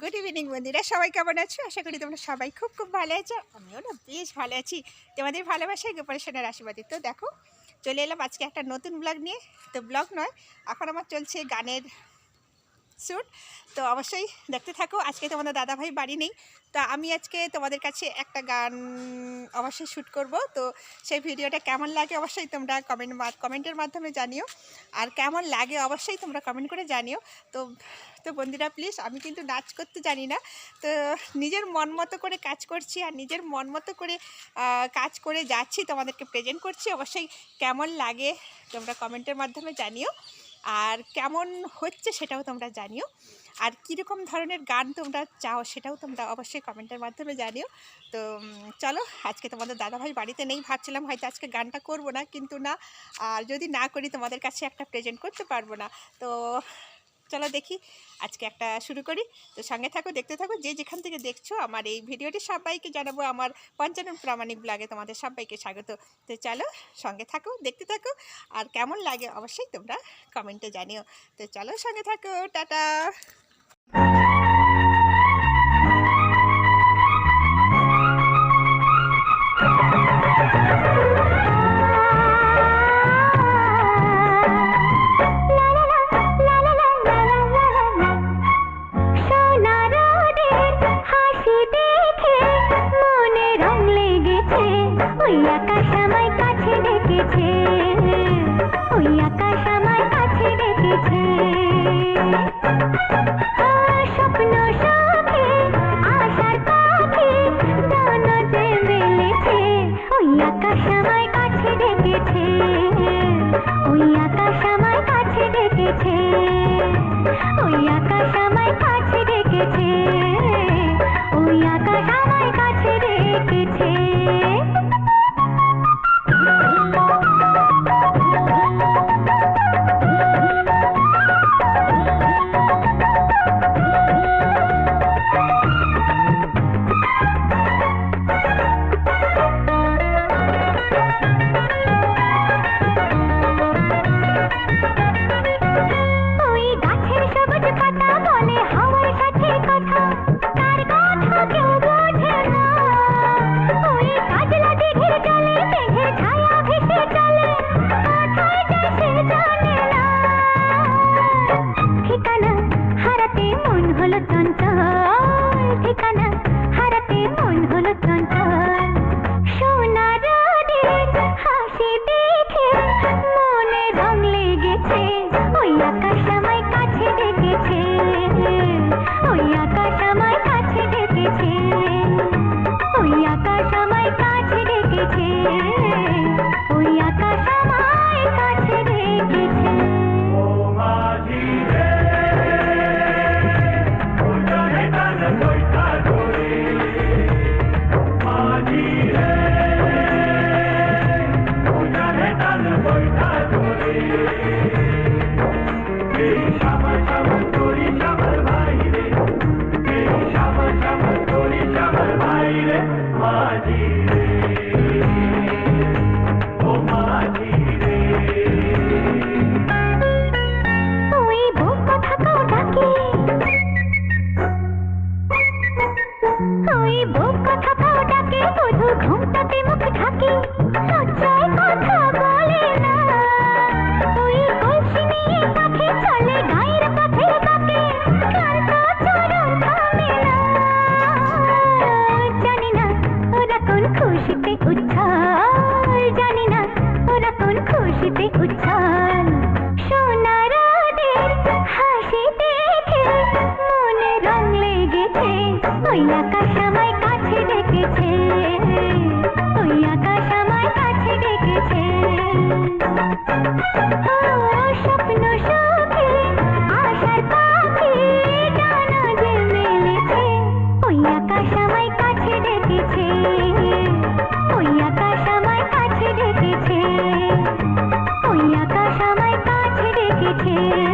Good evening বন্ধুরা। সবাই কেমন আছো? আশা করি তোমরা সবাই খুব খুব ভালো আছো। আমিও না বেশ ভালো আছি। তোমাদের ভালোবাসায় গোপালেশ্বরের আশীর্বাদে। তো দেখো, চলে এলাম আজকে একটা নতুন ব্লগ নিয়ে। তো ব্লগ নয়, এখন আমার চলছে গানের শ্যুট তো অবশ্যই দেখতে থাকো। আজকে তোমাদের দাদাভাই বাড়ি নেই। তা আমি আজকে তোমাদের কাছে একটা গান অবশ্যই শ্যুট করব। তো সেই ভিডিওটা কেমন লাগে অবশ্যই তোমরা কমেন্ট কমেন্টের মাধ্যমে জানিও। আর কেমন লাগে অবশ্যই তোমরা কমেন্ট করে জানিও। তো তো বন্ধুরা প্লিজ আমি কিন্তু নাচ করতে জানি না। তো নিজের মন মতো করে কাজ করছি আর নিজের মন মতো করে কাজ করে যাচ্ছি, তোমাদেরকে প্রেজেন্ট করছি। অবশ্যই কেমন লাগে তোমরা কমেন্টের মাধ্যমে জানিও। আর কেমন হচ্ছে সেটাও তোমরা জানিও। আর কীরকম ধরনের গান তোমরা চাও সেটাও তোমরা অবশ্যই কমেন্টের মাধ্যমে জানিও। তো চলো, আজকে তোমাদের দাদাভাই বাড়িতে নেই, ভাবছিলাম হয়তো আজকে গানটা করব না, কিন্তু না। আর যদি না করি তোমাদের কাছে একটা প্রেজেন্ট করতে পারব না। তো চলো দেখি, আজকে একটা শুরু করি। তো সঙ্গে থাকো, দেখতে থাকো, যে যেখান থেকে দেখছ আমার এই ভিডিওটি সবাইকে জানাব। আমার পঞ্চানন প্রামাণিক ব্লগে তোমাদের সবাইকে স্বাগত। তো চলো, সঙ্গে থাকো, দেখতে থাকো, আর কেমন লাগে অবশ্যই তোমরা কমেন্টে জানিও। তো চলো, সঙ্গে থাকো, টাটা। देखी